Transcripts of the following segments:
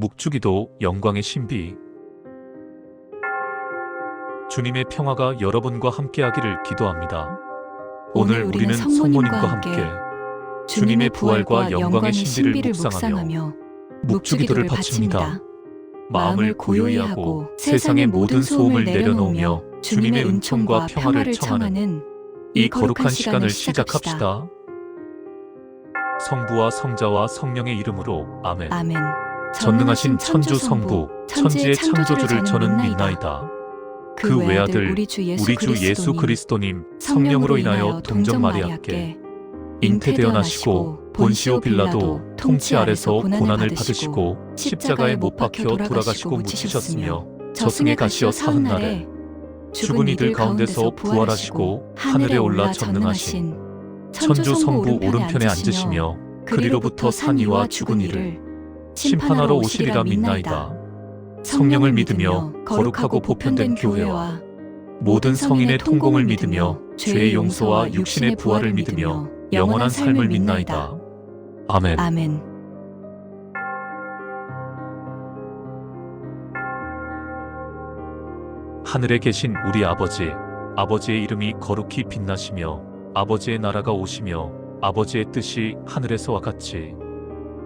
묵주기도 영광의 신비 주님의 평화가 여러분과 함께하기를 기도합니다. 오늘 우리는 성모님과 함께 주님의 부활과 영광의 신비를 묵상하며 묵주기도를 바칩니다. 마음을 고요히 하고 세상의 모든 소음을 내려놓으며 주님의 은총과 평화를 청하는 이 거룩한 시간을 시작합시다. 성부와 성자와 성령의 이름으로 아멘. 아멘. 전능하신 천주 성부, 천지의 창조주를 저는 믿나이다. 그 외아들 우리 주 예수 그리스도님 성령으로 인하여 동정 마리아께 잉태되어 나시고 본시오 빌라도 통치 아래서 고난을 받으시고 십자가에 못 박혀 돌아가시고 묻히셨으며 저승에 가시어 사흔 날에 죽은 이들 가운데서 부활하시고 하늘에 올라 전능하신 천주 성부 오른편에 앉으시며 그리로부터 산 이와 죽은 이를 심판하러 오시리라 믿나이다. 성령을 믿으며 거룩하고 보편된 교회와 모든 성인의 통공을 믿으며 죄의 용서와 육신의 부활을 믿으며 영원한 삶을 믿나이다. 아멘. 아멘. 하늘에 계신 우리 아버지, 아버지의 이름이 거룩히 빛나시며 아버지의 나라가 오시며 아버지의 뜻이 하늘에서와 같이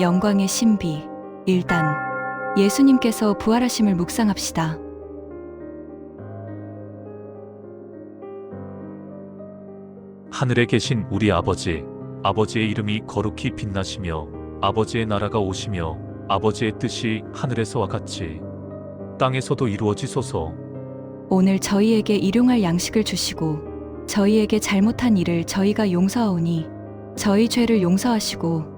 영광의 신비 1단 예수님께서 부활하심을 묵상합시다. 하늘에 계신 우리 아버지 아버지의 이름이 거룩히 빛나시며 아버지의 나라가 오시며 아버지의 뜻이 하늘에서와 같이 땅에서도 이루어지소서 오늘 저희에게 일용할 양식을 주시고 저희에게 잘못한 일을 저희가 용서하오니 저희 죄를 용서하시고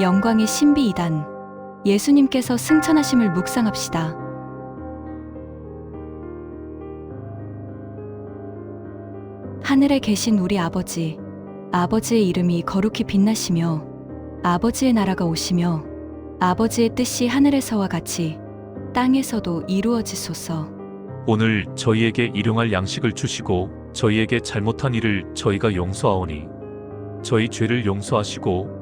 영광의 신비 이단 예수님께서 승천하심을 묵상합시다. 하늘에 계신 우리 아버지, 아버지의 이름이 거룩히 빛나시며 아버지의 나라가 오시며 아버지의 뜻이 하늘에서와 같이 땅에서도 이루어지소서. 오늘 저희에게 일용할 양식을 주시고 저희에게 잘못한 일을 저희가 용서하오니 저희 죄를 용서하시고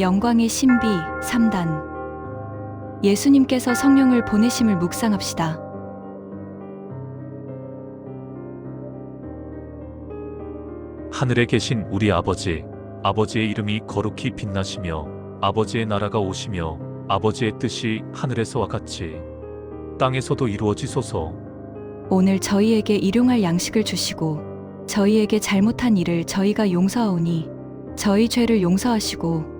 영광의 신비 3단 예수님께서 성령을 보내심을 묵상합시다. 하늘에 계신 우리 아버지, 아버지의 이름이 거룩히 빛나시며 아버지의 나라가 오시며 아버지의 뜻이 하늘에서와 같이 땅에서도 이루어지소서. 오늘 저희에게 일용할 양식을 주시고 저희에게 잘못한 일을 저희가 용서하오니 저희 죄를 용서하시고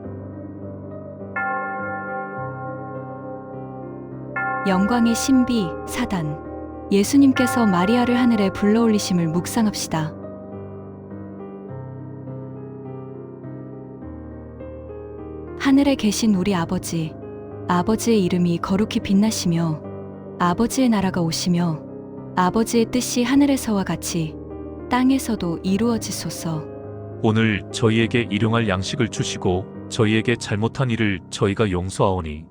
영광의 신비 사단 예수님께서 마리아를 하늘에 불러올리심을 묵상합시다. 하늘에 계신 우리 아버지, 아버지의 이름이 거룩히 빛나시며, 아버지의 나라가 오시며, 아버지의 뜻이 하늘에서와 같이 땅에서도 이루어지소서. 오늘 저희에게 일용할 양식을 주시고 저희에게 잘못한 일을 저희가 용서하오니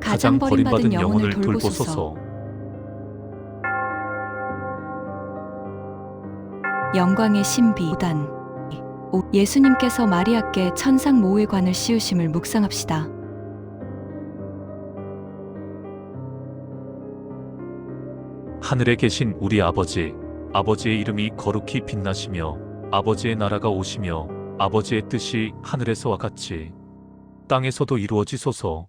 가장 버림받은 영혼을 돌보소서. 영광의 신비 5단 예수님께서 마리아께 천상 모의관을 씌우심을 묵상합시다. 하늘에 계신 우리 아버지, 아버지의 이름이 거룩히 빛나시며 아버지의 나라가 오시며 아버지의 뜻이 하늘에서와 같이 땅에서도 이루어지소서.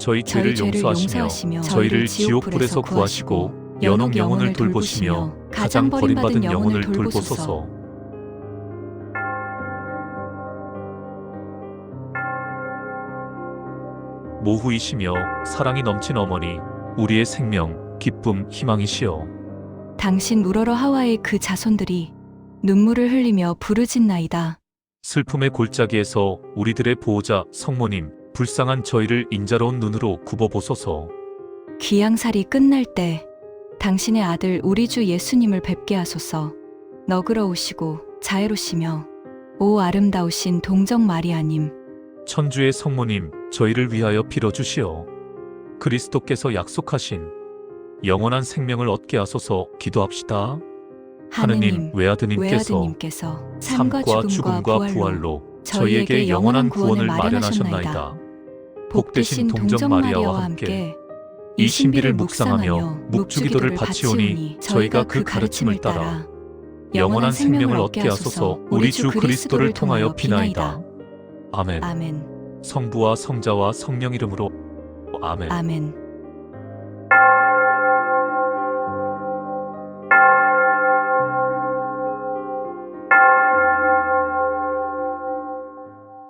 저희 죄를 용서하시며 저희를 지옥불에서 구하시고 연옥 영혼을 돌보시며 가장 버림받은 영혼을 돌보소서. 모후이시며 사랑이 넘친 어머니, 우리의 생명, 기쁨, 희망이시여. 당신 우러러 하와의 그 자손들이 눈물을 흘리며 부르짖나이다. 슬픔의 골짜기에서 우리들의 보호자 성모님, 불쌍한 저희를 인자로운 눈으로 굽어보소서. 귀양살이 끝날 때 당신의 아들 우리 주 예수님을 뵙게 하소서. 너그러우시고 자애로시며 오 아름다우신 동정 마리아님 천주의 성모님, 저희를 위하여 빌어주시오. 그리스도께서 약속하신 영원한 생명을 얻게 하소서 기도합시다. 하느님 외아드님께서 외아드님께서 삶과 죽음과, 부활로 저희에게 영원한 구원을 마련하셨나이다. 마련하셨나이다. 복되신 동정 마리아와 함께 이 신비를 묵상하며 묵주기도를 바치오니 저희가 그 가르침을 따라 영원한 생명을 얻게 하소서 우리 주 그리스도를 통하여 비나이다. 아멘. 아멘. 성부와 성자와 성령 이름으로 아멘. 아멘.